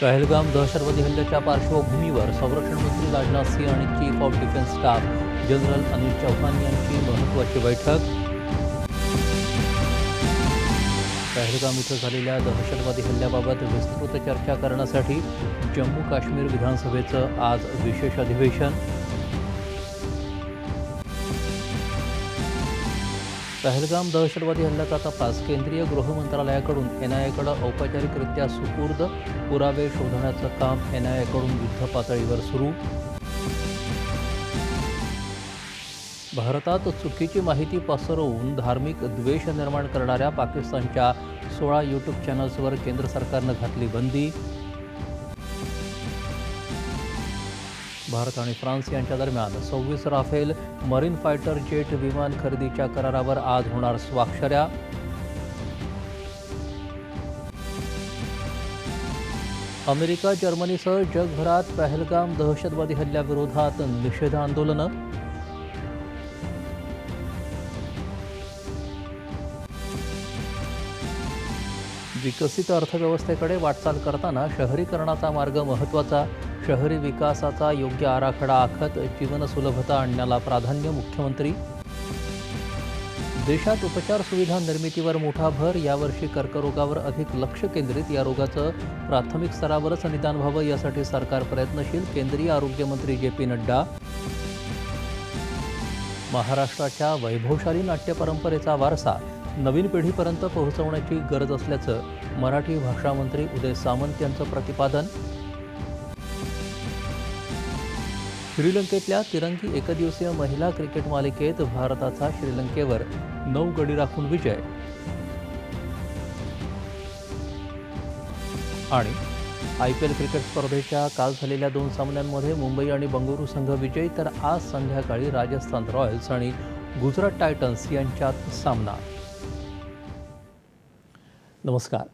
पहलगाम दहशतवादी हल्ल्याच्या पार्श्वभूमीवर संरक्षण मंत्री राजनाथ सिंह आणि chief of defence staff general Anil Chauhan यांची महत्त्वाची बैठक. पहलगाम इथं झालेल्या दहशतवादी हल्ल्याबाबत विस्तृत चर्चा करण्यासाठी जम्मू काश्मीर विधानसभेचं आज विशेष अधिवेशन. पहलगाम दहशतवादी हल्ल्याचा तपास केंद्रीय गृह मंत्रालयाकडून एनआयएकडे औपचारिकरित्या सुपूर्द पुरावे शोधण्याचं काम एनआयएकडून युद्धपातळीवर सुरू. भारतात चुकीची माहिती पसरवून धार्मिक द्वेष निर्माण करणाऱ्या पाकिस्तानच्या सोळा यूट्यूब चॅनल्सवर केंद्र सरकारनं घातली बंदी. भारत आणि फ्रान्स यांच्या दरम्यान सव्वीस राफेल मरीन फायटर जेट विमान खरेदीच्या करारावर आज होणार स्वाक्षऱ्या. अमेरिका जर्मनीसह जगभरात पहलगाम दहशतवादी हल्ल्याविरोधात निषेध आंदोलनं विकसित अर्थव्यवस्थेकडे वाटचाल करताना शहरीकरणाचा मार्ग महत्त्वाचा. शहरी विकासाचा योग्य आराखडा आखत जीवनसुलभता आणण्याला प्राधान्य मुख्यमंत्री. देशात उपचार सुविधा निर्मितीवर मोठा भर यावर्षी कर्करोगावर अधिक लक्ष केंद्रित या रोगाचं प्राथमिक स्तरावरच निदान व्हावं यासाठी सरकार प्रयत्नशील केंद्रीय आरोग्यमंत्री जे पी नड्डा. महाराष्ट्राच्या वैभवशाली नाट्य परंपरेचा वारसा नवीन पिढीपर्यंत पोहोचवण्याची गरज असल्याचं मराठी भाषा मंत्री उदय सामंत यांचं प्रतिपादन श्रीलंकेतल्या तिरंगी एकदिवसीय महिला क्रिकेट मालिकेत भारताचा श्रीलंकेवर नऊ गडी राखून विजय. आणि आय पी एल क्रिकेट स्पर्धेच्या काल झालेल्या दोन सामन्यांमध्ये मुंबई आणि बंगळुरू संघ विजयी तर आज संध्याकाळी राजस्थान रॉयल्स आणि गुजरात टायटन्स यांच्यात सामना. नमस्कार.